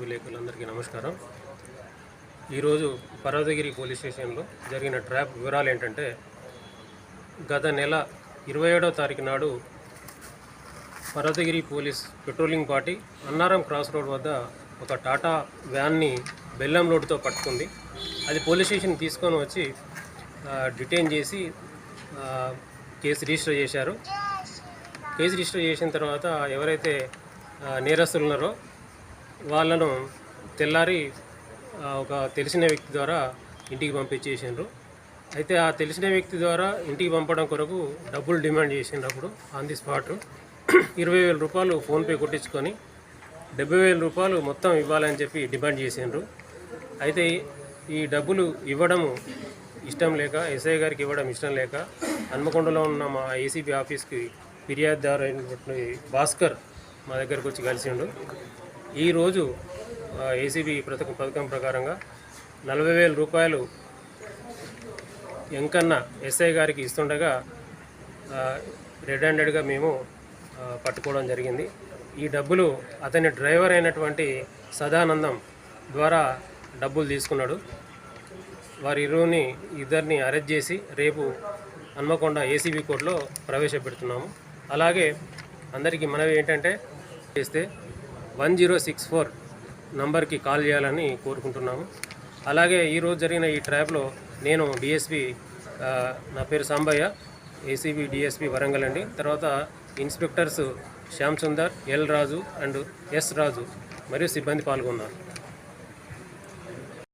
విలేకరులందరికీ నమస్కారం. ఈరోజు పర్వతగిరి పోలీస్ స్టేషన్లో జరిగిన ట్రాప్ వివరాలు ఏంటంటే గత నెల ఇరవై ఏడో తారీఖు నాడు Parvathagiri police patrolling party Annaram cross road వద్ద ఒక టాటా వ్యాన్ని బెల్లం రోడ్డుతో పట్టుకుంది. అది పోలీస్ స్టేషన్ తీసుకొని వచ్చి డిటైన్ చేసి కేసు రిజిస్టర్ చేశారు. కేసు రిజిస్టర్ చేసిన తర్వాత ఎవరైతే నేరస్తులు ఉన్నారో వాళ్ళను తెల్లారి ఒక తెలిసిన వ్యక్తి ద్వారా ఇంటికి పంపించేసిండ్రు. అయితే ఆ తెలిసిన వ్యక్తి ద్వారా ఇంటికి పంపడం కొరకు డబ్బులు డిమాండ్ చేసినప్పుడు ఆన్ ది స్పాట్. ఇరవై వేల రూపాయలు ఫోన్పే కొట్టించుకొని డెబ్బై వేల రూపాయలు మొత్తం ఇవ్వాలని చెప్పి డిమాండ్ చేసిండ్రు. అయితే ఈ డబ్బులు ఇవ్వడము ఇష్టం లేక ఎస్ఐ గారికి ఇవ్వడం ఇష్టం లేక హన్మకొండలో ఉన్న మా ఏసీబీ ఆఫీస్కి ఫిర్యాదుదారు అయినటువంటి భాస్కర్ మా దగ్గరకు వచ్చి కలిసిండు. ఈరోజు ఏసీబీ పథకం పథకం ప్రకారంగా నలభై వేల రూపాయలు ఎంకన్నా ఎస్ఐ గారికి ఇస్తుండగా రెడ్ హ్యాండెడ్గా మేము పట్టుకోవడం జరిగింది. ఈ డబ్బులు అతని డ్రైవర్ అయినటువంటి సదానందం ద్వారా డబ్బులు తీసుకున్నాడు. వారి ఇరువుని ఇద్దరిని అరెస్ట్ చేసి రేపు హన్మకొండ ఏసీబీ కోర్టులో ప్రవేశపెడుతున్నాము. అలాగే అందరికీ మనవి ఏంటంటే చేస్తే వన్ జీరో సిక్స్ ఫోర్ నంబర్కి కాల్ చేయాలని కోరుకుంటున్నాము. అలాగే ఈరోజు జరిగిన ఈ ట్రాప్లో నేను డిఎస్పి నా పేరు సాంబయ్య ఏసీబీ డిఎస్పి వరంగల్ అండి. తర్వాత inspectors Shyam Sundar L Raju and S Raju మరియు సిబ్బంది పాల్గొన్నారు.